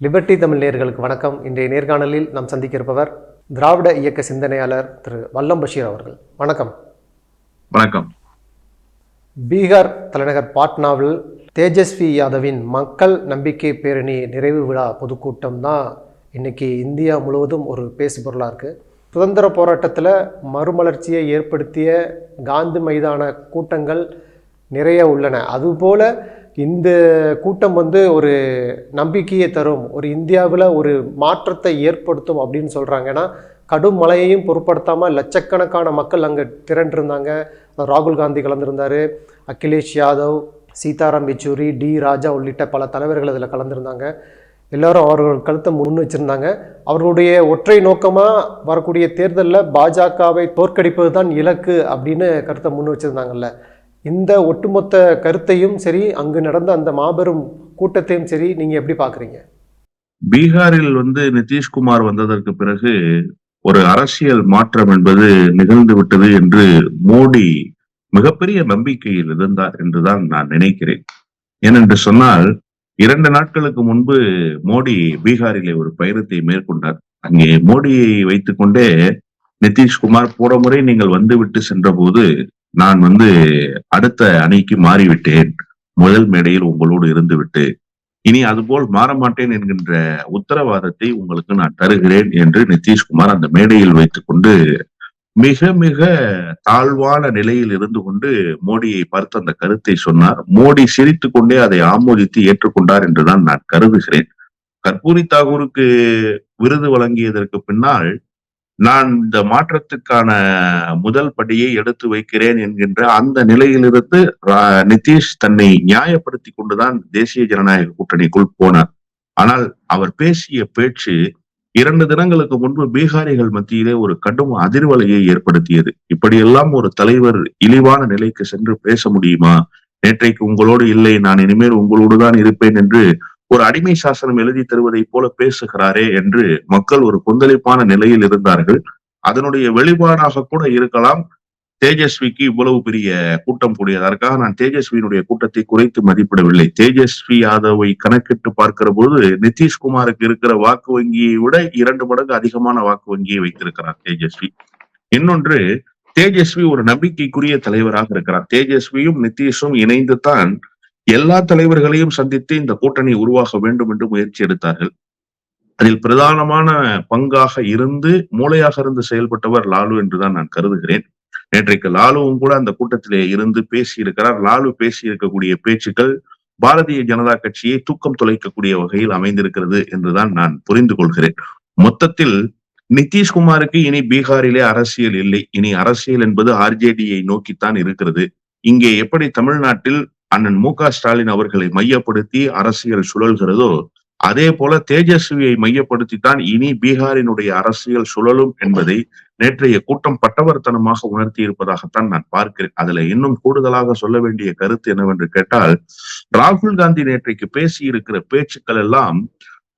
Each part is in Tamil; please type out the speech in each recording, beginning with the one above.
லிபர்டி தமிழ் நேயர்களுக்கு வணக்கம். இன்றைய நேர்காணலில் நாம் சந்திக்க இருப்பவர் திராவிட இயக்க சிந்தனையாளர் திரு வல்லம் பஷீர் அவர்கள். வணக்கம். வணக்கம். பீகார் தலைநகர் பாட்னாவில் தேஜஸ்வி யாதவின் மக்கள் நம்பிக்கை பேரணி நிறைவு விழா பொதுக்கூட்டம் தான் இன்னைக்கு இந்தியா முழுவதும் ஒரு பேசு பொருளாக இருக்குது சுதந்திர போராட்டத்தில் மறுமலர்ச்சியை ஏற்படுத்திய காந்தி மைதான கூட்டங்கள் நிறைய உள்ளன. அதுபோல இந்த கூட்டம் வந்து ஒரு நம்பிக்கையை தரும் ஒரு இந்தியாவில் ஒரு மாற்றத்தை ஏற்படுத்தும் அப்படின்னு சொல்கிறாங்க ஏன்னா கடும் மழையையும் பொருட்படுத்தாமல் லட்சக்கணக்கான மக்கள் அங்கே திரண்டிருந்தாங்க. ராகுல் காந்தி கலந்திருந்தார் அகிலேஷ் யாதவ் சீதாராம் யெச்சூரி டி ராஜா உள்ளிட்ட பல தலைவர்கள் அதில் கலந்திருந்தாங்க. எல்லாரும் அவர்கள் கருத்தை முன் வச்சுருந்தாங்க. அவர்களுடைய ஒற்றை நோக்கமாக வரக்கூடிய தேர்தலில் பாஜகவை தோற்கடிப்பது தான் இலக்கு அப்படின்னு கருத்தை முன் வச்சுருந்தாங்கல்ல. இந்த ஒட்டுமொத்த கருத்தையும் சரி அங்கு நடந்த அந்த மாபெரும் கூட்டத்தையும் சரி நீங்கள் எப்படி பார்க்குறீங்க? பீகாரில் வந்து நிதிஷ்குமார் வந்ததற்கு பிறகு ஒரு அரசியல் மாற்றம் என்பது நிகழ்ந்து விட்டது என்று மோடி மிகப்பெரிய நம்பிக்கையில் இருந்தார் என்றுதான் நான் நினைக்கிறேன். ஏனென்று சொன்னால் இரண்டு நாட்களுக்கு முன்பு மோடி பீகாரிலே ஒரு பயணத்தை மேற்கொண்டார். அங்கே மோடியை வைத்துக்கொண்டே நிதிஷ்குமார் போன முறை நீங்கள் வந்துவிட்டு சென்றபோது நான் வந்து அடுத்த அணிக்கு மாறிவிட்டேன். முதல் மேடையில் உங்களோடு இருந்துவிட்டு. இனி அதுபோல் மாற மாட்டேன் என்கின்ற உத்தரவாதத்தை உங்களுக்கு நான் தருகிறேன் என்று நிதிஷ்குமார் அந்த மேடையில் வைத்துக்கொண்டு மிக மிக தாழ்வான நிலையில் இருந்து கொண்டு மோடியை பார்த்து அந்த கருத்தை சொன்னார். மோடி சிரித்து கொண்டே அதை ஆமோதித்து ஏற்றுக்கொண்டார் என்றுதான் நான் கருதுகிறேன். கற்பூரி தாகூருக்கு விருது வழங்கியதற்கு பின்னால் நான் இந்த மாற்றத்துக்கான முதல் படியை எடுத்து வைக்கிறேன் என்கின்ற அந்த நிலையிலிருந்து நிதிஷ் தன்னை நியாயப்படுத்தி கொண்டுதான் தேசிய ஜனநாயக கூட்டணிக்குள் போனார். ஆனால் அவர் பேசிய பேச்சு இரண்டு தினங்களுக்கு முன்பு பீகாரிகள் மத்தியிலே ஒரு கடும் அதிர்வலையை ஏற்படுத்தியது. இப்படியெல்லாம் ஒரு தலைவர் இழிவான நிலைக்கு சென்று பேச முடியுமா? நேற்றைக்கு உங்களோடு இல்லை நான் இனிமேல் உங்களோடு தான் இருப்பேன் என்று ஒரு அடிமை சாசனம் எழுதி தருவதைப் போல பேசுகிறாரே என்று மக்கள் ஒரு கொந்தளிப்பான நிலையில் இருந்தார்கள். அதனுடைய வெளிப்பாடாக கூட இருக்கலாம். தேஜஸ்விக்கு இவ்வளவு பெரிய கூட்டம் கூடியதற்காக நான் தேஜஸ்வியினுடைய கூட்டத்தை குறைத்து மதிப்பிடவில்லை. தேஜஸ்வி யாதவை கணக்கிட்டு பார்க்கிற போது நிதிஷ்குமாருக்கு இருக்கிற வாக்கு வங்கியை விட இரண்டு மடங்கு அதிகமான வாக்கு வங்கியை வைத்திருக்கிறார் தேஜஸ்வி. இன்னொன்று தேஜஸ்வி ஒரு நம்பிக்கைக்குரிய தலைவராக இருக்கிறார். தேஜஸ்வியும் நிதிஷும் இணைந்து தான் எல்லா தலைவர்களையும் சந்தித்து இந்த கூட்டணி உருவாக வேண்டும் என்று முயற்சி எடுத்தார்கள். அதில் பிரதானமான பங்காக இருந்து மூளையாக இருந்து செயல்பட்டவர் லாலு என்றுதான் நான் கருதுகிறேன். நேற்றைக்கு லாலுவும் கூட அந்த கூட்டத்திலே இருந்து பேசி இருக்கிறார் லாலு பேசி இருக்கக்கூடிய பேச்சுக்கள் பாரதிய ஜனதா கட்சியை தூக்கம் தொலைக்கக்கூடிய வகையில் அமைந்திருக்கிறது என்றுதான் நான் புரிந்து கொள்கிறேன். மொத்தத்தில் நிதிஷ்குமாருக்கு இனி பீகாரிலே அரசியல் இல்லை. இனி அரசியல் என்பது ஆர்ஜேடியை நோக்கித்தான் இருக்கிறது. இங்கே எப்படி தமிழ்நாட்டில் அண்ணன் மு க ஸ்டாலின் அவர்களை மையப்படுத்தி அரசியல் சுழல்கிறதோ. அதே போல தேஜஸ்வியை மையப்படுத்தித்தான் இனி பீகாரினுடைய அரசியல் சுழலும் என்பதை நேற்றைய கூட்டம் பட்டவர்த்தனமாக உணர்த்தி இருப்பதாகத்தான் நான் பார்க்கிறேன். அதுல இன்னும் கூடுதலாக சொல்ல வேண்டிய கருத்து என்னவென்று கேட்டால் ராகுல் காந்தி நேற்றைக்கு பேசி இருக்கிற பேச்சுக்கள் எல்லாம்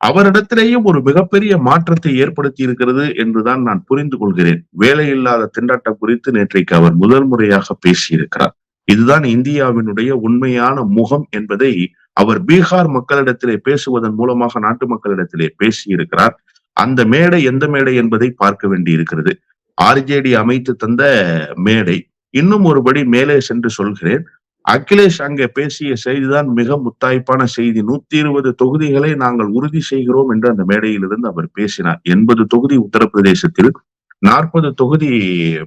அவரிடத்திலேயும் ஒரு மிகப்பெரிய மாற்றத்தை ஏற்படுத்தி இருக்கிறது என்றுதான் நான் புரிந்து கொள்கிறேன். வேலையில்லாத திண்டாட்டம் குறித்து நேற்றைக்கு அவர் முதல் முறையாக பேசியிருக்கிறார். இதுதான் இந்தியாவினுடைய உண்மையான முகம் என்பதை அவர் பீகார் மக்களிடத்திலே பேசுவதன் மூலமாக நாட்டு மக்களிடத்திலே பேசியிருக்கிறார். அந்த மேடை எந்த மேடை என்பதை பார்க்க வேண்டி இருக்கிறது ஆர்ஜேடி அமைத்து தந்த மேடை. இன்னும் ஒருபடி மேலே சென்று சொல்கிறேன். அகிலேஷ் அங்கே பேசிய செய்திதான் மிக முத்தாய்ப்பான செய்தி. நூத்தி இருபது தொகுதிகளை நாங்கள் உறுதி செய்கிறோம் என்று அந்த மேடையிலிருந்து அவர் பேசினார். எண்பது தொகுதி உத்தரப்பிரதேசத்தில் நாற்பது தொகுதி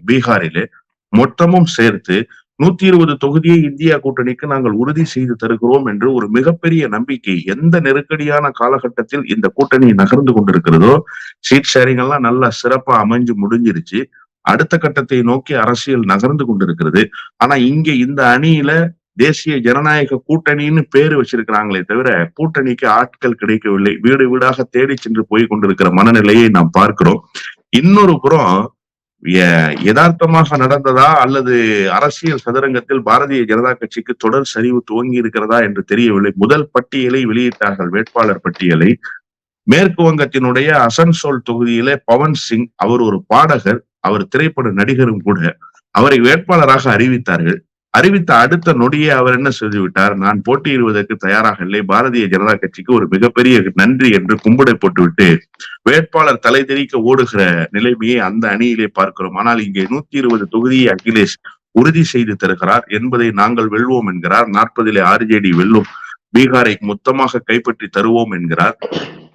பீகாரிலே மொத்தமும் சேர்த்து நூத்தி இருபது தொகுதியை இந்தியா கூட்டணிக்கு நாங்கள் உறுதி செய்து தருகிறோம் என்று ஒரு மிகப்பெரிய நம்பிக்கை எந்த நெருக்கடியான காலகட்டத்தில் இந்த கூட்டணி நகர்ந்து கொண்டிருக்கிறதோ சீட் ஷேரிங் எல்லாம் நல்லா சிறப்பா அமைஞ்சு முடிஞ்சிருச்சு. அடுத்த கட்டத்தை நோக்கி அரசியல் நகர்ந்து கொண்டிருக்கிறது. ஆனா இங்க இந்த அணியில தேசிய ஜனநாயக கூட்டணின்னு பேரு வச்சிருக்கிறாங்களே தவிர கூட்டணிக்கு ஆட்கள் கிடைக்கவில்லை. வீடு வீடாக தேடி சென்று போய் கொண்டிருக்கிற மனநிலையை நாம் பார்க்கிறோம். இன்னொரு புறம் யதார்த்தமாக நடந்ததா அல்லது அரசியல் சதுரங்கத்தில் பாரதிய ஜனதா கட்சிக்கு தொடர் சரிவு துவங்கி இருக்கிறதா என்று தெரியவில்லை. முதல் பட்டியலை வெளியிட்டார்கள் வேட்பாளர் பட்டியலை. மேற்கு வங்கத்தினுடைய அசன்சோல் தொகுதியிலே பவன் சிங் அவர் ஒரு பாடகர் அவர் திரைப்பட நடிகரும் கூட அவரை வேட்பாளராக அறிவித்தார்கள். அறிவித்த அடுத்த நொடியே அவர் என்ன சொல்லிவிட்டார் நான் போட்டியிடுவதற்கு தயாராக இல்லை. பாரதிய ஜனதா கட்சிக்கு ஒரு மிகப்பெரிய நன்றி என்று கும்பிடை போட்டுவிட்டு வேட்பாளர் தலை தெரிக்க ஓடுகிற நிலைமையை அந்த அணியிலே பார்க்கிறோம். ஆனால் இங்கே நூத்தி இருபது தொகுதியை அகிலேஷ் உறுதி செய்து தருகிறார் என்பதை நாங்கள் வெல்வோம் என்கிறார். நாற்பதிலே ஆர்ஜேடி வெல்லும். பீகாரை மொத்தமாக கைப்பற்றி தருவோம் என்கிறார்.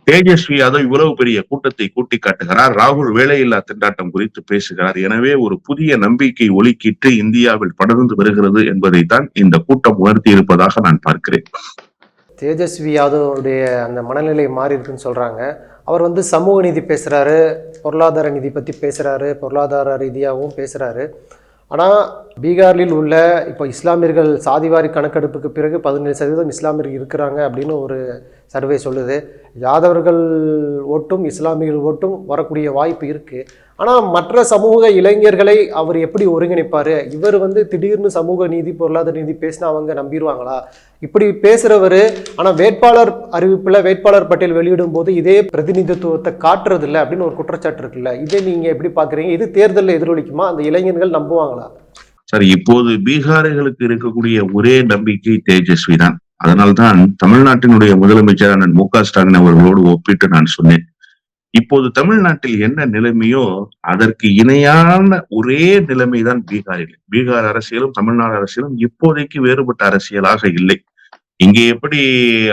தேஜஸ்வி யாதவ் இவ்வளவு பெரிய கூட்டத்தை கூட்டி காட்டுகிறார். ராகுல் வேலையில்லா திண்டாட்டம் குறித்து பேசுகிறார். எனவே ஒரு புதிய நம்பிக்கை ஒலிக்கிட்டு இந்தியாவில் படர்ந்து வருகிறது என்பதைத்தான் இந்த கூட்டம் உணர்த்தி இருப்பதாக நான் பார்க்கிறேன். தேஜஸ்வி யாதவுடைய அந்த மனநிலை மாறி இருக்குன்னு சொல்கிறாங்க அவர் வந்து சமூக நீதி பேசுகிறாரு பொருளாதார நிதி பற்றி பேசுகிறாரு பொருளாதார ரீதியாகவும் பேசுகிறாரு ஆனால் பீகாரில் உள்ள இப்போ இஸ்லாமியர்கள் சாதிவாரி கணக்கெடுப்புக்கு பிறகு பதினேழு சதவீதம் இஸ்லாமியர்கள் இருக்கிறாங்க அப்படின்னு ஒரு சர்வே சொல்லுது. யாதவர்கள் ஓட்டும் இஸ்லாமியர்கள் ஓட்டும் வரக்கூடிய வாய்ப்பு இருக்குது ஆனால் மற்ற சமூக இளைஞர்களை அவர் எப்படி ஒருங்கிணைப்பார்? இவர் வந்து திடீர்னு சமூக நீதி பொருளாதார நீதி பேசினா அவங்க நம்பிடுவாங்களா? இப்படி பேசுகிறவர் ஆனால் வேட்பாளர் அறிவிப்பில் வேட்பாளர் பட்டியல் வெளியிடும் போது இதே பிரதிநிதித்துவத்தை காட்டுறதில்ல அப்படின்னு ஒரு குற்றச்சாட்டு இருக்குல்ல? இதை நீங்கள் எப்படி பார்க்குறீங்க இது தேர்தலில் எதிரொலிக்குமா? அந்த இளைஞர்கள் நம்புவாங்களா? சரி இப்போது பீகாரிகளுக்கு இருக்கக்கூடிய ஒரே நம்பிக்கை தேஜஸ்வி தான் அதனால்தான் தமிழ்நாட்டினுடைய முதலமைச்சர் அண்ணன் மு க ஸ்டாலின் அவர்களோடு ஒப்பிட்டு நான் சொன்னேன். இப்போது தமிழ்நாட்டில் என்ன நிலைமையோ அதற்கு இணையான ஒரே நிலைமைதான் பீகாரில். பீகார் அரசியலும் தமிழ்நாடு அரசியலும் இப்போதைக்கு வேறுபட்ட அரசியலாக இல்லை. இங்கே எப்படி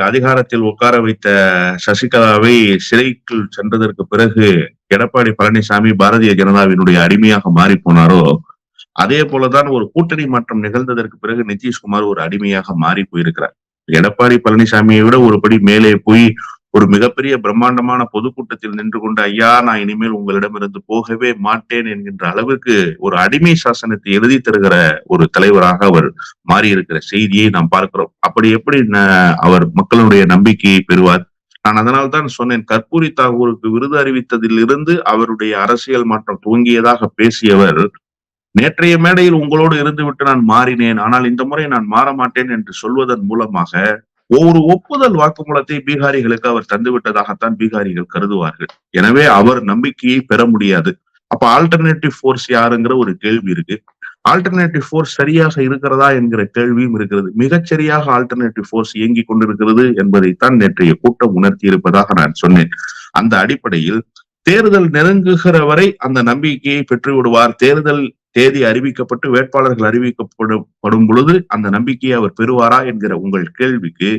அதிகாரத்தில் உட்கார வைத்த சசிகலாவை சிறைக்குள் சென்றதற்கு பிறகு எடப்பாடி பழனிசாமி பாரதிய ஜனதாவினுடைய அடிமையாக மாறி போனாரோ அதே போலதான் ஒரு கூட்டணி மாற்றம் நிகழ்ந்ததற்கு பிறகு நிதிஷ்குமார் ஒரு அடிமையாக மாறி போயிருக்கிறார். எடப்பாடி பழனிசாமியை விட ஒருபடி மேலே போய் ஒரு மிகப்பெரிய பிரம்மாண்டமான பொதுக்கூட்டத்தில் நின்று கொண்டு ஐயா நான் இனிமேல் உங்களிடமிருந்து போகவே மாட்டேன் என்கின்ற அளவுக்கு ஒரு அடிமை சாசனத்தை எழுதி தருகிற ஒரு தலைவராக அவர் மாறியிருக்கிற செய்தியை நாம் பார்க்கிறோம். அப்படி எப்படி அவர் மக்களுடைய நம்பிக்கையை பெறுவார்? நான் அதனால் தான் சொன்னேன் கற்பூரி தாகூருக்கு விருது அறிவித்ததில் இருந்து அவருடைய அரசியல் மாற்றம் துவங்கியதாக பேசியவர் நேற்றைய மேடையில் உங்களோடு இருந்துவிட்டு நான் மாறினேன் ஆனால் இந்த முறை நான் மாற மாட்டேன் என்று சொல்வதன் மூலமாக ஒவ்வொரு ஒப்புதல் வாக்குமூலத்தை பீகாரிகளுக்கு அவர் தந்துவிட்டதாகத்தான் பீகாரிகள் கருதுவார்கள். எனவே அவர் நம்பிக்கையை பெற முடியாது. அப்ப ஆல்டர்னேட்டிவ் ஃபோர்ஸ் யாருங்கிற ஒரு கேள்வி இருக்கு. ஆல்டர்னேட்டிவ் ஃபோர்ஸ் சரியாக இருக்கிறதா என்கிற கேள்வியும் இருக்கிறது. மிகச்சரியாக ஆல்டர்னேட்டிவ் ஃபோர்ஸ் இயங்கி கொண்டிருக்கிறது என்பதைத்தான் நேற்றைய கூட்டம் உணர்த்தி இருப்பதாக நான் சொன்னேன். அந்த அடிப்படையில் தேர்தல் நெருங்குகிற வரை அந்த நம்பிக்கையை பெற்று விடுவார் தேர்தல் தேதி அறிவிக்கப்பட்டு வேட்பாளர்கள் அறிவிக்கப்படும் பொழுது அந்த நம்பிக்கையை அவர் பெறுவாரா என்கிற உங்கள் கேள்விக்கு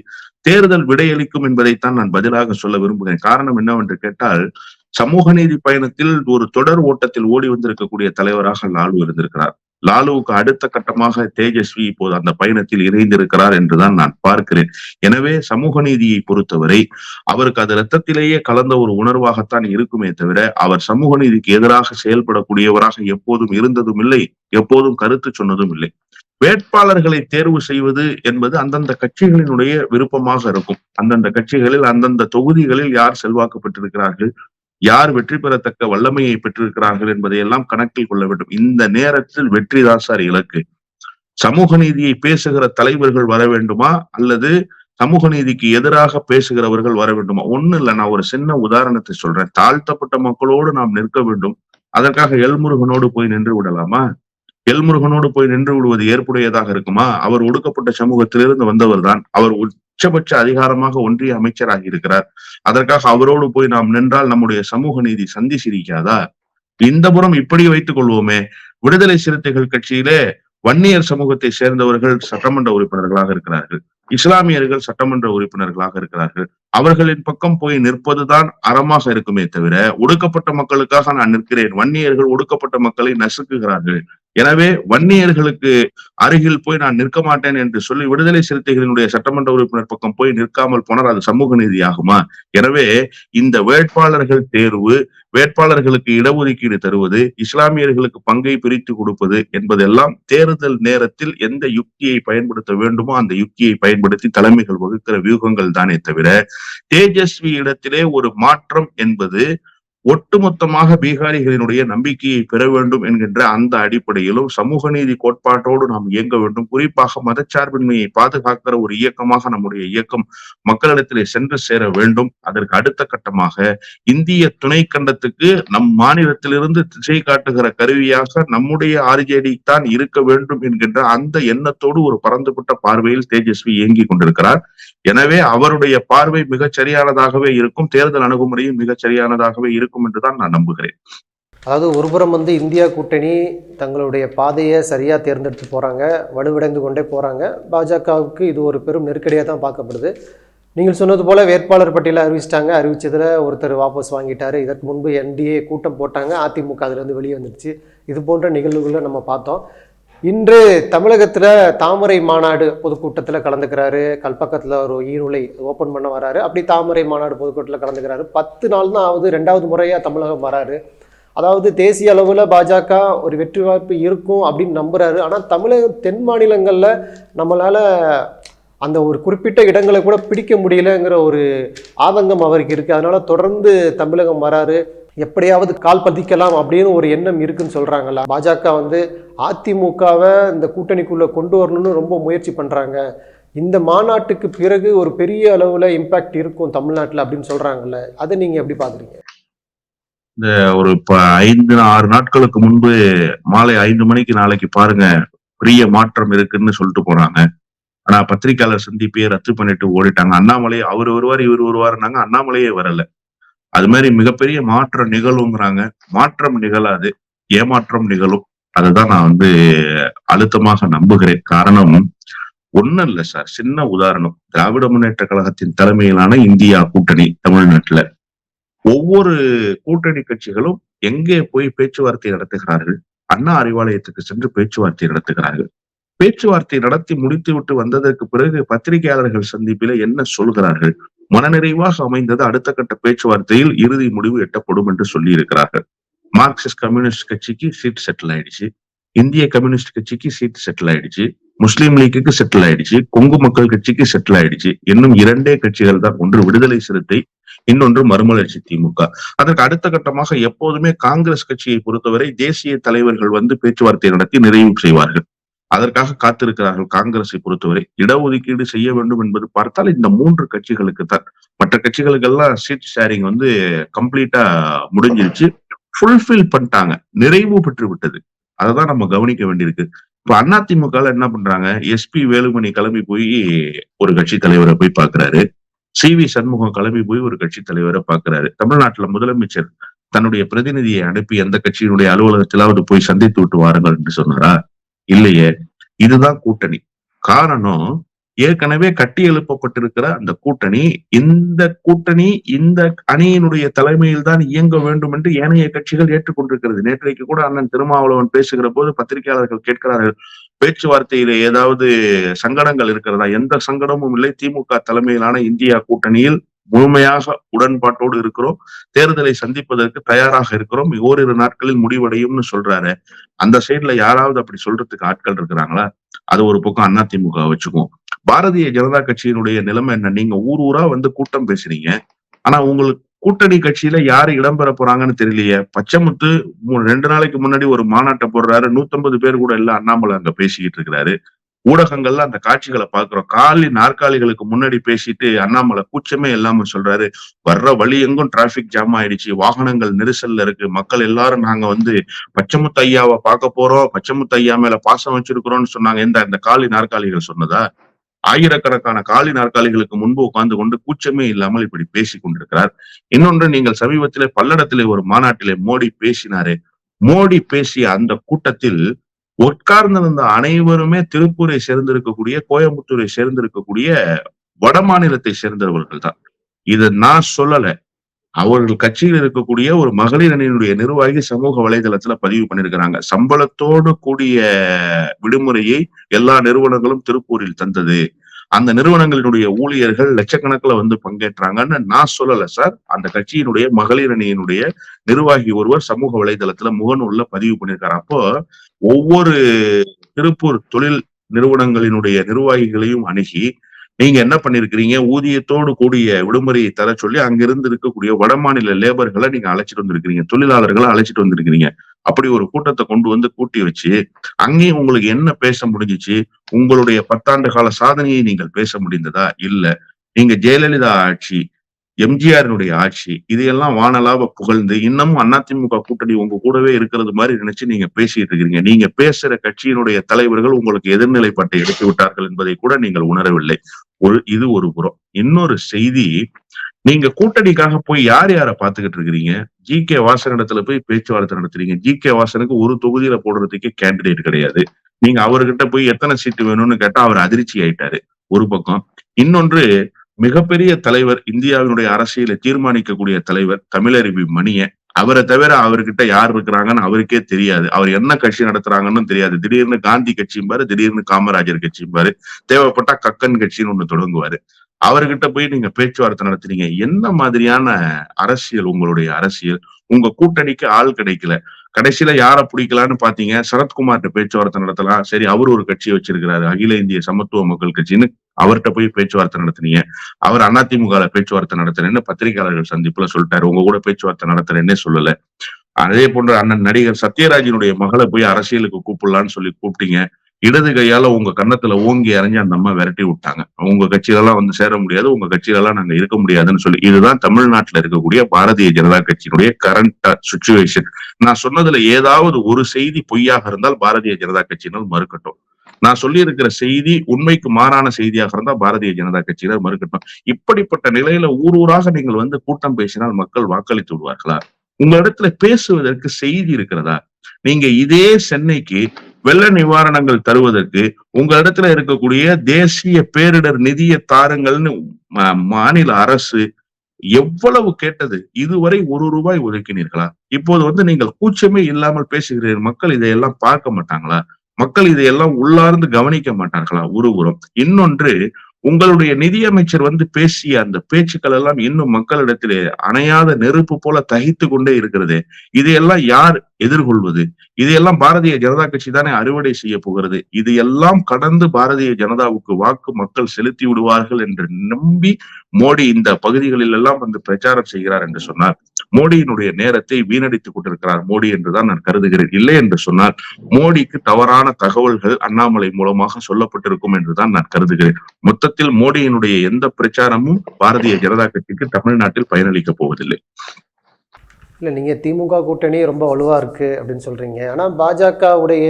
தேர்தல் விடையளிக்கும் என்பதைத்தான் நான் பதிலாக சொல்ல விரும்புகிறேன். காரணம் என்னவென்று கேட்டால் சமூக நீதி பயணத்தில் ஒரு தொடர் ஓட்டத்தில் ஓடி வந்திருக்கக்கூடிய தலைவராக லாலு இருந்திருக்கிறார். லாலுவுக்கு அடுத்த கட்டமாக தேஜஸ்வி இப்போது அந்த பயணத்தில் இணைந்திருக்கிறார் என்றுதான் நான் பார்க்கிறேன். எனவே சமூக நீதியை பொறுத்தவரை அவருக்கு அது ரத்தத்திலேயே கலந்த ஒரு உணர்வாகத்தான் இருக்குமே தவிர அவர் சமூக நீதிக்கு எதிராக செயல்படக்கூடியவராக எப்போதும் இருந்ததும் இல்லை எப்போதும் கருத்து சொன்னதும் இல்லை. வேட்பாளர்களை தேர்வு செய்வது என்பது அந்தந்த கட்சிகளினுடைய விருப்பமாக இருக்கும். அந்தந்த கட்சிகளில் அந்தந்த தொகுதிகளில் யார் செல்வாக்கு பெற்றிருக்கிறார்கள் யார் வெற்றி பெறத்தக்க வல்லமையை பெற்றிருக்கிறார்கள் என்பதையெல்லாம் கணக்கில் கொள்ள வேண்டும். இந்த நேரத்தில் வெற்றிதான் சார் இலக்கு. சமூக நீதியை பேசுகிற தலைவர்கள் வர வேண்டுமா? அல்லது சமூக நீதிக்கு எதிராக பேசுகிறவர்கள் வர வேண்டுமா? ஒண்ணு இல்ல நான் ஒரு சின்ன உதாரணத்தை சொல்றேன். தாழ்த்தப்பட்ட மக்களோடு நாம் நிற்க வேண்டும். அதற்காக எல்முருகனோடு போய் நின்று விடலாமா? எல்முருகனோடு போய் நின்று விடுவது ஏற்புடையதாக இருக்குமா? அவர் ஒடுக்கப்பட்ட சமூகத்திலிருந்து வந்தவர் தான் அவர் உச்சபட்ச அதிகாரமாக ஒன்றிய அமைச்சராக இருக்கிறார். அதற்காக அவரோடு போய் நாம் நின்றால் நம்முடைய சமூக நீதி சந்தி சிரிக்காதா? இந்த புறம் இப்படி வைத்துக் கொள்வோமே. விடுதலை சிறுத்தைகள் கட்சியிலே வன்னியர் சமூகத்தை சேர்ந்தவர்கள் சட்டமன்ற உறுப்பினர்களாக இருக்கிறார்கள். இஸ்லாமியர்கள் சட்டமன்ற உறுப்பினர்களாக இருக்கிறார்கள். அவர்களின் பக்கம் போய் நிற்பதுதான் அறமாக இருக்குமே தவிர ஒடுக்கப்பட்ட மக்களுக்காக நான் நிற்கிறேன். வன்னியர்கள் ஒடுக்கப்பட்ட மக்களை நசுக்குகிறார்கள். எனவே வன்னியர்களுக்கு அருகில் போய் நான் நிற்க மாட்டேன் என்று சொல்லி விடுதலை சிறுத்தைகளினுடைய சட்டமன்ற உறுப்பினர் பக்கம் போய் நிற்காமல் போனால் அது சமூக நீதி ஆகுமா எனவே இந்த வேட்பாளர்கள் தேர்வு வேட்பாளர்களுக்கு இடஒதுக்கீடு தருவது இஸ்லாமியர்களுக்கு பங்கை பிரித்து கொடுப்பது என்பதெல்லாம் தேர்தல் நேரத்தில் எந்த யுக்தியை பயன்படுத்த வேண்டுமோ அந்த யுக்தியை பயன்படுத்தி தலைமைகள் வகுக்கிற வியூகங்கள் தானே தவிர தேஜஸ்வி இடத்திலே ஒரு மாற்றம் என்பது ஒட்டுமொத்தமாக பீகாரிகளினுடைய நம்பிக்கையை பெற வேண்டும் என்கின்ற அந்த அடிப்படையிலும் சமூக நீதி கோட்பாட்டோடு நாம் இயங்க வேண்டும். குறிப்பாக மதச்சார்பின்மையை பாதுகாக்கிற ஒரு இயக்கமாக நம்முடைய இயக்கம் மக்களிடத்திலே சென்று சேர வேண்டும். அதற்கு அடுத்த கட்டமாக இந்திய துணை கண்டத்துக்கு நம் மாநிலத்திலிருந்து திசை காட்டுகிற கருவியாக நம்முடைய ஆர்ஜேடி தான் இருக்க வேண்டும் என்கின்ற அந்த எண்ணத்தோடு ஒரு பறந்துபட்ட பார்வையில் தேஜஸ்வி இயங்கிக் கொண்டிருக்கிறார். எனவே அவருடைய பார்வை மிகச் சரியானதாகவே இருக்கும். தேர்தல் அணுகுமுறையும் மிகச் சரியானதாகவே இருக்கும். என்றுதான் நான் நம்புகிறேன். அதாவது ஒருபுறம் வந்து இந்தியா கூட்டணி தங்களுடைய பாதையை சரியாக தேர்ந்தெடுத்து போகிறாங்க வலுவடைந்து கொண்டே போகிறாங்க பாஜகவுக்கு இது ஒரு பெரும் நெருக்கடியாக தான் பார்க்கப்படுது. நீங்கள் சொன்னது போல் வேட்பாளர் பட்டியலை அறிவிச்சிட்டாங்க. அறிவிச்சதில் ஒருத்தர் வாபஸ் வாங்கிட்டார். இதற்கு முன்பு என்டிஏ கூட்டம் போட்டாங்க. அதிமுக அதிலேருந்து வெளியே வந்துடுச்சு. இது போன்ற நிகழ்வுகளை நம்ம பார்த்தோம். இன்று தமிழகத்தில் தாமரை மாநாடு பொதுக்கூட்டத்தில் கலந்துக்கிறாரு. கல்பக்கத்தில் ஒரு ஈருளை ஓப்பன் பண்ண வராரு. அப்படி தாமரை மாநாடு பொதுக்கூட்டத்தில் கலந்துக்கிறாரு. பத்து நாள் தான் ஆகுது. ரெண்டாவது முறையாக தமிழகம் வராரு. அதாவது தேசிய அளவில் பாஜக ஒரு வெற்றி வாய்ப்பு இருக்கும் அப்படின்னு நம்புறாரு. ஆனால் தமிழக தென் மாநிலங்களில் நம்மளால் அந்த ஒரு குறிப்பிட்ட இடங்களை கூட பிடிக்க முடியலங்கிற ஒரு ஆதங்கம் அவருக்கு இருக்குது அதனால் தொடர்ந்து தமிழகம் வராரு. எப்படியாவது கால் பதிக்கலாம் அப்படின்னு ஒரு எண்ணம் இருக்குன்னு சொல்கிறாங்கல்ல பாஜக வந்து அதிமுகவை இந்த கூட்டணிக்குள்ளே கொண்டு வரணும்னு ரொம்ப முயற்சி பண்ணுறாங்க இந்த மாநாட்டுக்கு பிறகு ஒரு பெரிய அளவில் இம்பேக்ட் இருக்கும் தமிழ்நாட்டில் அப்படின்னு சொல்கிறாங்கல்ல அதை நீங்கள் எப்படி பார்க்குறீங்க ஒரு இப்போ ஐந்து ஆறு நாட்களுக்கு முன்பு மாலை ஐந்து மணிக்கு நாளைக்கு பாருங்க பெரிய மாற்றம் இருக்குன்னு சொல்லிட்டு போறாங்க. ஆனா பத்திரிகையாளர் சந்திப்பையே ரத்து பண்ணிட்டு ஓடிட்டாங்க. அண்ணாமலை அவர் வருவார் இவர் வருவாருனாங்க அண்ணாமலையே வரல. அது மாதிரி மிகப்பெரிய மாற்றம் நிகழுங்கிறாங்க மாற்றம் நிகழாது. ஏமாற்றம் நிகழும். அதுதான் நான் வந்து அழுத்தமாக நம்புகிறேன். காரணம் ஒண்ணும் இல்ல சார். சின்ன உதாரணம். திராவிட முன்னேற்ற கழகத்தின் தலைமையிலான இந்தியா கூட்டணி தமிழ்நாட்டுல. ஒவ்வொரு கூட்டணி கட்சிகளும் எங்கே போய் பேச்சுவார்த்தை நடத்துகிறார்கள்? அண்ணா அறிவாலயத்துக்கு சென்று பேச்சுவார்த்தை நடத்துகிறார்கள். பேச்சுவார்த்தை நடத்தி முடித்துவிட்டு வந்ததற்கு பிறகு பத்திரிகையாளர்கள் சந்திப்பில என்ன சொல்கிறார்கள்? மனநிறைவாக அமைந்தது அடுத்த கட்ட பேச்சுவார்த்தையில் இறுதி முடிவு எட்டப்படும் என்று சொல்லி இருக்கிறார்கள் மார்க்சிஸ்ட் கம்யூனிஸ்ட் கட்சிக்கு சீட் செட்டில் ஆயிடுச்சு. இந்திய கம்யூனிஸ்ட் கட்சிக்கு சீட் செட்டில் ஆயிடுச்சு. முஸ்லீம் லீக்குக்கு செட்டில் ஆயிடுச்சு. கொங்கு மக்கள் கட்சிக்கு செட்டில் ஆயிடுச்சு. இன்னும் இரண்டே கட்சிகள் தான். ஒன்று விடுதலை சிறுத்தை இன்னொன்று மறுமலர்ச்சி திமுக. அதற்கு அடுத்த கட்டமாக எப்போதுமே காங்கிரஸ் கட்சியை பொறுத்தவரை தேசிய தலைவர்கள் வந்து பேச்சுவார்த்தை நடத்தி நிறைவு செய்வார்கள். அதற்காக காத்திருக்கிறார்கள் காங்கிரஸை பொறுத்தவரை. இடஒதுக்கீடு செய்ய வேண்டும் என்பது பார்த்தால் இந்த மூன்று கட்சிகளுக்கு தான். மற்ற கட்சிகளுக்கெல்லாம் சீட் ஷேரிங் வந்து கம்ப்ளீட்டா முடிஞ்சிருச்சு. ஃபுல்ஃபில் பண்ணிட்டாங்க. நிறைவு பெற்று விட்டது. அததான் நம்ம கவனிக்க வேண்டியிருக்கு. இப்ப அதிமுக என்ன பண்றாங்க? எஸ்பி வேலுமணி கிளம்பி போய் ஒரு கட்சி தலைவரை போய் பாக்குறாரு சி வி சண்முகம் கிளம்பி போய் ஒரு கட்சி தலைவரை பாக்குறாரு தமிழ்நாட்டுல முதலமைச்சர் தன்னுடைய பிரதிநிதியை அனுப்பி எந்த கட்சியினுடைய அலுவலகத்திலாவது போய் சந்தித்து விட்டு வாருங்கள் என்று சொன்னாரா? இல்லையே? இதுதான் கூட்டணி. காரணம் ஏற்கனவே கட்டி எழுப்பப்பட்டிருக்கிற அந்த கூட்டணி இந்த கூட்டணி இந்த அணியினுடைய தலைமையில் தான் இயங்க வேண்டும் என்று ஏனைய கட்சிகள் ஏற்றுக்கொண்டிருக்கிறது. நேற்றைக்கு கூட அண்ணன் திருமாவளவன் பேசுகிற போது பத்திரிகையாளர்கள் கேட்கிறார்கள் பேச்சுவார்த்தையில ஏதாவது சங்கடங்கள் இருக்கிறதா? எந்த சங்கடமும் இல்லை. திமுக தலைமையிலான இந்தியா கூட்டணியில் முழுமையாக உடன்பாட்டோடு இருக்கிறோம். தேர்தலை சந்திப்பதற்கு தயாராக இருக்கிறோம். ஓரிரு நாட்களில் முடிவடையும்னு சொல்றாரு. அந்த சைட்ல யாராவது அப்படி சொல்றதுக்கு ஆட்கள் இருக்கிறாங்களா? அது ஒரு பக்கம் அதிமுக வச்சுக்குவோம். பாரதிய ஜனதா கட்சியினுடைய நிலைமை என்ன? நீங்க ஊர் ஊரா வந்து கூட்டம் பேசுறீங்க. ஆனா உங்களுக்கு கூட்டணி கட்சியில யாரு இடம்பெற போறாங்கன்னு தெரியலையே. பச்சைமுத்து ரெண்டு நாளைக்கு முன்னாடி ஒரு மாநாட்டை போடுறாரு. நூத்தம்பது பேர் கூட இல்ல அண்ணாமலை அங்க பேசிக்கிட்டு இருக்கிறாரு. ஊடகங்கள்ல அந்த காட்சிகளை பாக்குறோம் காலி நாற்காலிகளுக்கு முன்னாடி பேசிட்டு அண்ணாமலை கூச்சமே இல்லாம சொல்றாரு. வர்ற வழி எங்கும் டிராபிக் ஜாம் ஆயிடுச்சு. வாகனங்கள் நெரிசல்ல இருக்கு. மக்கள் எல்லாரும் நாங்க வந்து பச்சைமுத்து ஐயாவை பார்க்க போறோம். பச்சைமுத்து ஐயா மேல பாசம் வச்சிருக்கிறோம்னு சொன்னாங்க. எந்த அந்த காலி நாற்காலிகள் சொன்னதா? ஆயிரக்கணக்கான காலி நாற்காலிகளுக்கு முன்பு உட்கார்ந்து கொண்டு கூச்சமே இல்லாமல் இப்படி பேசி கொண்டிருக்கிறார். இன்னொன்று நீங்கள் சமீபத்திலே பல்லடத்திலே ஒரு மாநாட்டிலே மோடி பேசினாரு. மோடி பேசிய அந்த கூட்டத்தில் உட்கார்ந்திருந்த அனைவருமே திருப்பூரை சேர்ந்திருக்கக்கூடிய கோயம்புத்தூரை சேர்ந்திருக்கக்கூடிய வட மாநிலத்தை சேர்ந்தவர்கள் தான். இதை நான் சொல்லல. அவர்கள் கட்சியில் இருக்கக்கூடிய ஒரு மகளிர் அணியினுடைய நிர்வாகி சமூக வலைதளத்துல பதிவு பண்ணிருக்கிறாங்க சம்பளத்தோடு கூடிய விடுமுறையை எல்லா நிறுவனங்களும் திருப்பூரில் தந்தது. அந்த நிறுவனங்களினுடைய ஊழியர்கள் லட்சக்கணக்கில் வந்து பங்கேற்றாங்கன்னு நான் சொல்லல சார். அந்த கட்சியினுடைய மகளிர் அணியினுடைய நிர்வாகி ஒருவர் சமூக வலைதளத்துல முகநூல்ல பதிவு பண்ணியிருக்காரு. அப்போ ஒவ்வொரு திருப்பூர் தொழில் நிறுவனங்களினுடைய நிர்வாகிகளையும் அணுகி நீங்க என்ன பண்ணிருக்கிறீங்க? ஊதியத்தோடு கூடிய விடுமுறையை தர சொல்லி அங்கிருந்து இருக்கக்கூடிய வடமாநில லேபர்களை நீங்க அழைச்சிட்டு வந்திருக்கிறீங்க. தொழிலாளர்களை அழைச்சிட்டு வந்திருக்கிறீங்க. அப்படி ஒரு கூட்டத்தை கொண்டு வந்து கூட்டி வச்சு அங்கேயும் உங்களுக்கு என்ன பேச முடிஞ்சிச்சு? உங்களுடைய பத்தாண்டு கால சாதனையை நீங்கள் பேச முடிந்ததா? இல்ல நீங்க ஜெயலலிதா ஆட்சி எம்ஜிஆரினுடைய ஆட்சி இதையெல்லாம் வானலாவ புகழ்ந்து இன்னமும் அதிமுக கூட்டணி உங்க கூடவே இருக்கிறது மாதிரி நினைச்சு நீங்க பேசிட்டு இருக்கிறீங்க. நீங்க பேசுற கட்சியினுடைய தலைவர்கள் உங்களுக்கு எதிர்நிலைப்பாட்டை எடுத்து விட்டார்கள் என்பதை கூட நீங்கள் உணரவில்லை. ஒரு இது ஒரு புறம். இன்னொரு செய்தி நீங்க கூட்டணிக்காக போய் யார் யாரை பாத்துக்கிட்டு இருக்கிறீங்க? ஜி. கே. வாசனிடத்துல போய் பேச்சுவார்த்தை நடத்துறீங்க. ஜி. கே. வாசனுக்கு ஒரு தொகுதியில போடுறதுக்கே கேண்டிடேட் கிடையாது. நீங்க அவர்கிட்ட போய் எத்தனை சீட்டு வேணும்னு கேட்டா அவர் அதிர்ச்சி ஆயிட்டாரு. ஒரு பக்கம். இன்னொன்று மிகப்பெரிய தலைவர் இந்தியாவினுடைய அரசியலை தீர்மானிக்கக்கூடிய தலைவர் தமிழருவி மணிய அவரை தவிர அவர்கிட்ட யார் இருக்கிறாங்கன்னு அவருக்கே தெரியாது. அவர் என்ன கட்சி நடத்துறாங்கன்னு தெரியாது. திடீர்னு காந்தி கட்சிம்பாரு திடீர்னு காமராஜர் கட்சிம்பாரு தேவைப்பட்டா கக்கன் கட்சின்னு ஒண்ணு தொடங்குவாரு. அவர்கிட்ட போய் நீங்க பேச்சுவார்த்தை நடத்துறீங்க என்ன மாதிரியான அரசியல் உங்களுடைய அரசியல்? உங்க கூட்டணிக்கு ஆள் கிடைக்கல. கடைசியில யார பிடிக்கலான்னு பாத்தீங்க? சரத்குமார்ட்ட பேச்சுவார்த்தை நடத்தலாம். சரி அவர் ஒரு கட்சி வச்சிருக்கிறாரு. அகில இந்திய சமத்துவ மக்கள் கட்சின்னு அவர்கிட்ட போய் பேச்சுவார்த்தை நடத்தினீங்க. அவர் அதிமுக பேச்சுவார்த்தை நடத்துறேன்னு பத்திரிகையாளர்கள் சந்திப்புல சொல்லிட்டாரு. உங்க கூட பேச்சுவார்த்தை நடத்துறேன்னே சொல்லல. அதே போன்ற அண்ணன் நடிகர் சத்யராஜினுடைய மகளை போய் அரசியலுக்கு கூப்பிடலான்னு சொல்லி கூப்பிட்டீங்க. இடது கையால உங்க கன்னத்துல ஓங்கி அரைஞ்சு அந்த அம்மா விரட்டி விட்டாங்க. உங்க கட்சிகளெல்லாம் வந்து சேர முடியாது உங்க கட்சிகளெல்லாம் நாங்க இருக்க முடியாதுன்னு சொல்லி. இதுதான் தமிழ்நாட்டுல இருக்கக்கூடிய பாரதிய ஜனதா கட்சியினுடைய கரண்ட் சுச்சுவேஷன் நான் சொன்னதுல ஏதாவது ஒரு செய்தி பொய்யாக இருந்தால் பாரதிய ஜனதா கட்சியினால் மறுக்கட்டும். நான் சொல்லி இருக்கிற செய்தி உண்மைக்கு மாறான செய்தியாக இருந்தால் பாரதிய ஜனதா கட்சியினர் மறுக்கட்டும். இப்படிப்பட்ட நிலையில ஊர் ஊராக நீங்கள் வந்து கூட்டம் பேசினால் மக்கள் வாக்களித்து விடுவார்களா? உங்க இடத்துல பேசுவதற்கு செய்தி இருக்கிறதா? நீங்க இதே சென்னைக்கு வெள்ள நிவாரணங்கள் தருவதற்கு உங்க இடத்துல இருக்கக்கூடிய தேசிய பேரிடர் நிதியை தாருங்கள்னு மா- மாநில அரசு எவ்வளவு கேட்டது? இதுவரை ஒரு ரூபாய் ஒதுக்கினீர்களா? இப்போது வந்து நீங்கள் கூச்சமே இல்லாமல் பேசுகிறீர்கள். மக்கள் இதையெல்லாம் பார்க்க மாட்டாங்களா? மக்கள் இதையெல்லாம் உள்ளார்ந்து கவனிக்க மாட்டார்களா? ஒரு உரம் இன்னொன்று உங்களுடைய நிதியமைச்சர் வந்து பேசிய அந்த பேச்சுக்கள் எல்லாம் இன்னும் மக்களிடத்திலே அணையாத நெருப்பு போல தகித்து கொண்டே இருக்கிறது. இதையெல்லாம் யார் எதிர்கொள்வது? இதையெல்லாம் பாரதிய ஜனதா கட்சி தானே அறுவடை செய்ய போகிறது. இது எல்லாம் கடந்து பாரதிய ஜனதாவுக்கு வாக்கு மக்கள் செலுத்தி விடுவார்கள் என்று நம்பி மோடி இந்த பகுதிகளில் எல்லாம் வந்து பிரச்சாரம் செய்கிறார் என்று சொன்னார். மோடியினுடைய நேரத்தை வீணடித்துக் கொண்டிருக்கிறார் மோடி என்றுதான் நான் கருதுகிறேன். இல்லை என்று சொன்னால் மோடிக்கு தவறான தகவல்கள் அண்ணாமலை மூலமாக சொல்லப்பட்டிருக்கும் என்றுதான் நான் கருதுகிறேன். மொத்தத்தில் மோடியினுடைய எந்த பிரச்சாரமும் பாரதிய ஜனதா கட்சிக்கு தமிழ்நாட்டில் பயனளிக்க போவதில்லை. இல்லை நீங்கள் திமுக கூட்டணி ரொம்ப வலுவாக இருக்குது அப்படின்னு சொல்கிறீங்க ஆனால் பாஜகவுடைய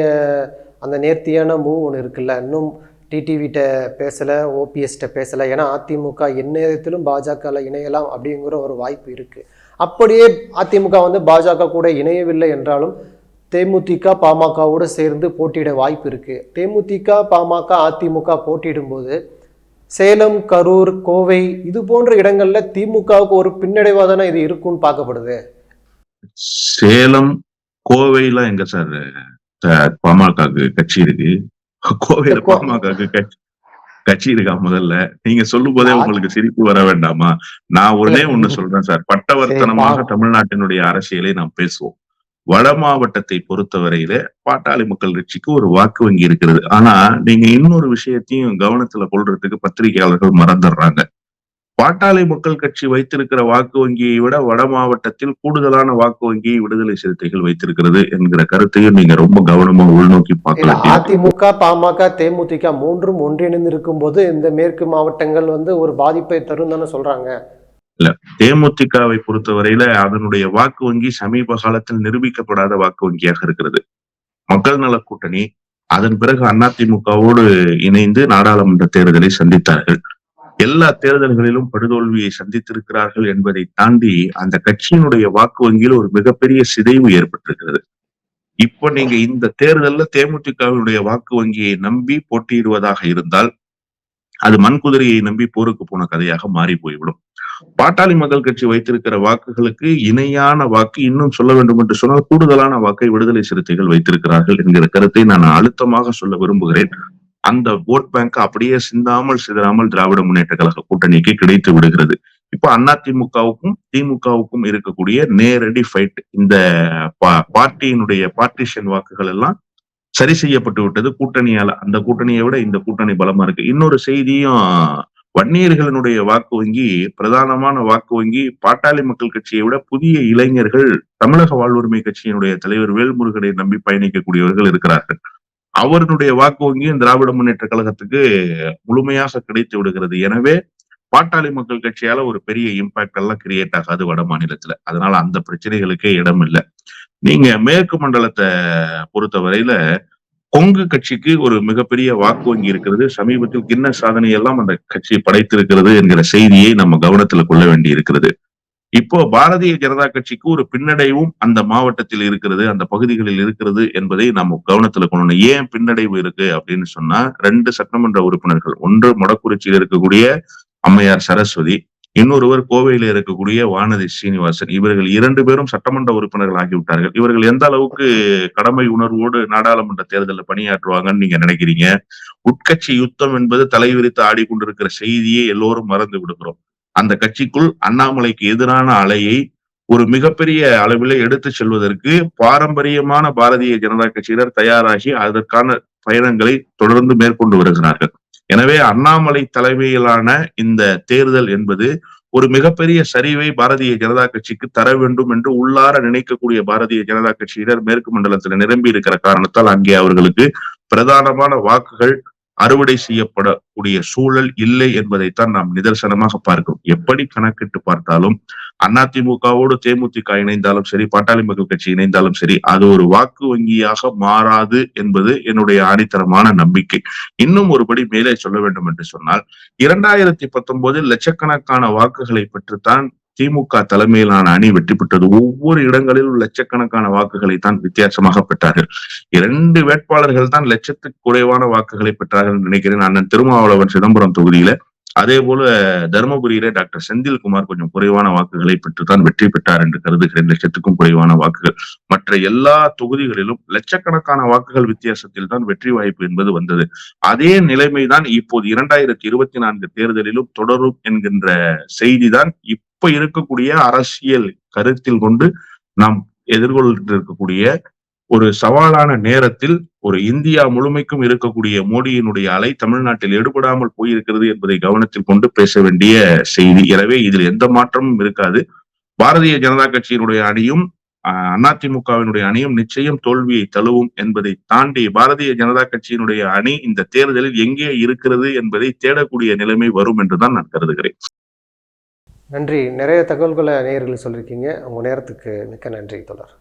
அந்த நேர்த்தியான மூவ் ஒன்று இருக்குல்ல இன்னும் டிடிவிட்ட பேசலை ஓபிஎஸ்கிட்ட பேசலை. ஏன்னா அதிமுக எந்நேரத்திலும் பாஜகவில் இணையலாம் அப்படிங்கிற ஒரு வாய்ப்பு இருக்குது அப்படியே அதிமுக வந்து பாஜக கூட இணையவில்லை என்றாலும் தேமுதிக பாமகவோடு சேர்ந்து போட்டியிட வாய்ப்பு இருக்குது தேமுதிக பாமக அதிமுக போட்டியிடும்போது சேலம் கரூர் கோவை இது போன்ற இடங்கள்ல திமுகவுக்கு ஒரு பின்னடைவாக தானே இது இருக்கும்னு பார்க்கப்படுது? சேலம் கோவையில எங்க சார் பாமகக்கு கட்சி இருக்கு. கோவையில கோ- பாமகக்கு கட்சி கட்சி இருக்கா முதல்ல? நீங்க சொல்லும் போதே உங்களுக்கு சிரிப்பு வர வேண்டாமா? நான் ஒன்னே ஒண்ணு சொல்றேன் சார். பட்டவர்த்தனமாக தமிழ்நாட்டினுடைய அரசியலை நாம் பேசுவோம். வட மாவட்டத்தை பொறுத்தவரையில பாட்டாளி மக்கள் கட்சிக்கு ஒரு வாக்கு வங்கி இருக்கிறது. ஆனா நீங்க இன்னொரு விஷயத்தையும் கவனத்துல கொள்றதுக்கு பத்திரிகையாளர்கள் மறந்துடுறாங்க. பாட்டாளி மக்கள் கட்சி வைத்திருக்கிற வாக்கு வங்கியை விட வட மாவட்டத்தில் கூடுதலான வாக்கு வங்கியை விடுதலை சிறுத்தைகள் வைத்திருக்கிறது என்கிற கருத்தையும் நீங்க ரொம்ப கவனமா உள்நோக்கி இல்ல பார்க்கலாம் அதிமுக பாமக தேமுதிக மூன்றும் ஒன்றிணைந்து இருக்கும்போது இந்த மேற்கு மாவட்டங்கள் வந்து ஒரு பாதிப்பை தரும் தானே சொல்றாங்க தேமுதிகவை பொறுத்தவரையில அதனுடைய வாக்கு வங்கி சமீப காலத்தில் நிரூபிக்கப்படாத வாக்கு வங்கியாக இருக்கிறது. மக்கள் நல கூட்டணி அதன் பிறகு அதிமுகவோடு இணைந்து நாடாளுமன்ற தேர்தலை சந்தித்தார்கள். எல்லா தேர்தல்களிலும் படுதோல்வியை சந்தித்திருக்கிறார்கள் என்பதை தாண்டி அந்த கட்சியினுடைய வாக்கு வங்கியில் ஒரு மிகப்பெரிய சிதைவு ஏற்பட்டிருக்கிறது. இப்ப நீங்க இந்த தேர்தல்ல தேமுதிகவினுடைய வாக்கு வங்கியை நம்பி போட்டியிடுவதாக இருந்தால் அது மண்குதிரையை நம்பி போருக்கு போன கதையாக மாறி போய்விடும். பாட்டாளி மக்கள் கட்சி வைத்திருக்கிற வாக்குகளுக்கு இணையான வாக்கு இன்னும் சொல்ல வேண்டும் என்று சொன்னால் கூடுதலான வாக்கை விடுதலை சிறுத்தைகள் வைத்திருக்கிறார்கள் என்கிற கருத்தை நான் அழுத்தமாக சொல்ல விரும்புகிறேன். அந்த ஓட் பேங்க் அப்படியே சிந்தாமல் சிதறாமல் திராவிட முன்னேற்ற கழக கூட்டணிக்கு கிடைத்து விடுகிறது. இப்போ அதிமுகவுக்கும் திமுகவுக்கும் இருக்கக்கூடிய நேரடி ஃபைட் இந்த பா- பார்ட்டியினுடைய பார்ட்டிஷன் வாக்குகள் எல்லாம் சரி செய்யப்பட்டு விட்டது. கூட்டணியால அந்த கூட்டணியை விட இந்த கூட்டணி பலமா இருக்கு. இன்னொரு செய்தியும் வன்னியர்களினுடைய வாக்கு வங்கி பிரதானமான வாக்கு வங்கி பாட்டாளி மக்கள் கட்சியை விட புதிய இளைஞர்கள் தமிழக வாழ்வுரிமை கட்சியினுடைய தலைவர் வேல்முருகனை நம்பி பயணிக்கக்கூடியவர்கள் இருக்கிறார்கள். அவருடைய வாக்கு வங்கியும் திராவிட முன்னேற்ற கழகத்துக்கு முழுமையாக கிடைத்து விடுகிறது. எனவே பாட்டாளி மக்கள் கட்சியால ஒரு பெரிய இம்பாக்ட் எல்லாம் கிரியேட் ஆகாது வட மாநிலத்துல. அதனால அந்த பிரச்சனைகளுக்கே இடம் இல்லை. நீங்க மேற்கு மண்டலத்தை பொறுத்தவரையில கொங்கு கட்சிக்கு ஒரு மிகப்பெரிய வாக்கு வங்கி இருக்கிறது. சமீபத்தில் கின்ன சாதனை எல்லாம் அந்த கட்சி படைத்திருக்கிறது என்கிற செய்தியை நம்ம கவனத்துல கொள்ள வேண்டி இருக்கிறது இப்போ பாரதிய ஜனதா கட்சிக்கு ஒரு பின்னடைவும் அந்த மாவட்டத்தில் இருக்கிறது அந்த பகுதிகளில் இருக்கிறது என்பதை நம்ம கவனத்துல கொள்ளணும். ஏன் பின்னடைவு இருக்கு அப்படின்னு சொன்னா ரெண்டு சட்டமன்ற உறுப்பினர்கள் ஒன்று மொடக்குறிச்சியில் இருக்கக்கூடிய அம்மையார் சரஸ்வதி இன்னொருவர் கோவையில இருக்கக்கூடிய வானதி சீனிவாசன். இவர்கள் இரண்டு பேரும் சட்டமன்ற உறுப்பினர்கள் ஆகிவிட்டார்கள். இவர்கள் எந்த அளவுக்கு கடமை உணர்வோடு நாடாளுமன்ற தேர்தலில் பணியாற்றுவாங்கன்னு நீங்க நினைக்கிறீங்க? உட்கட்சி யுத்தம் என்பது தலைவிரித்து ஆடிக்கொண்டிருக்கிற செய்தியை எல்லோரும் மறந்து விடுகிறோம். அந்த கட்சிக்குள் அண்ணாமலைக்கு எதிரான அலையை ஒரு மிகப்பெரிய அளவில் எடுத்து செல்வதற்கு பாரம்பரியமான பாரதிய ஜனதா கட்சியினர் தயாராகி அதற்கான பயணங்களை தொடர்ந்து மேற்கொண்டு வருகிறார்கள். எனவே அண்ணாமலை தலைமையிலான இந்த தேர்தல் என்பது ஒரு மிகப்பெரிய சரிவை பாரதிய ஜனதா கட்சிக்கு தர வேண்டும் என்று உள்ளார நினைக்கக்கூடிய பாரதிய ஜனதா கட்சியினர் மேற்கு மண்டலத்தில் நிரம்பி இருக்கிற காரணத்தால் அங்கே அவர்களுக்கு பிரதானமான வாக்குகள் அறுவடை செய்யப்படக்கூடிய சூழல் இல்லை என்பதைத்தான் நாம் நிதர்சனமாக பார்க்கிறோம். எப்படி கணக்கிட்டு பார்த்தாலும் அதிமுகவோடு தேமுதிக இணைந்தாலும் சரி பாட்டாளி மக்கள் கட்சி இணைந்தாலும் சரி அது ஒரு வாக்கு வங்கியாக மாறாது என்பது என்னுடைய ஆணித்தரமான நம்பிக்கை. இன்னும் ஒருபடி மேலே சொல்ல வேண்டும் என்று சொன்னால் இரண்டாயிரத்தி பத்தொன்பதில் லட்சக்கணக்கான வாக்குகளை பெற்றுத்தான் திமுக தலைமையிலான அணி வெற்றி பெற்றது. ஒவ்வொரு இடங்களிலும் லட்சக்கணக்கான வாக்குகளை தான் வித்தியாசமாக பெற்றார்கள். இரண்டு வேட்பாளர்கள் தான் லட்சத்துக்கு குறைவான வாக்குகளை பெற்றார்கள் நினைக்கிறேன். அண்ணன் திருமாவளவன் சிதம்பரம் தொகுதியில அதே போல தருமபுரியில டாக்டர் செந்தில்குமார் கொஞ்சம் குறைவான வாக்குகளை பெற்றுத்தான் வெற்றி பெற்றார் என்று கருதுகிறேன். லட்சத்துக்கும் குறைவான வாக்குகள். மற்ற எல்லா தொகுதிகளிலும் லட்சக்கணக்கான வாக்குகள் வித்தியாசத்தில் தான் வெற்றி வாய்ப்பு என்பது வந்தது. அதே நிலைமைதான் இப்போது இரண்டாயிரத்தி இருபத்தி நான்கு தேர்தலிலும் தொடரும் என்கின்ற செய்திதான் இப்ப இருக்கக்கூடிய அரசியல் கருத்தில் கொண்டு நாம் எதிர்கொள்ள இருக்கக்கூடிய ஒரு சவாலான நேரத்தில் ஒரு இந்தியா முழுமைக்கும் இருக்கக்கூடிய மோடியினுடைய அலை தமிழ்நாட்டில் எடுபடாமல் போயிருக்கிறது என்பதை கவனத்தில் கொண்டு பேச வேண்டிய செய்தி. எனவே இதில் எந்த மாற்றமும் இருக்காது. பாரதிய ஜனதா கட்சியினுடைய அணியும் அதிமுகவினுடைய அணியும் நிச்சயம் தோல்வியை தழுவும் என்பதை தாண்டி பாரதிய ஜனதா கட்சியினுடைய அணி இந்த தேர்தலில் எங்கே இருக்கிறது என்பதை தேடக்கூடிய நிலைமை வரும் என்றுதான் நான் கருதுகிறேன். நன்றி. நிறைய தகவல்களை நேயர்கள் சொல்லியிருக்கீங்க. உங்கள் நேரத்துக்கு மிக்க நன்றி தொடர்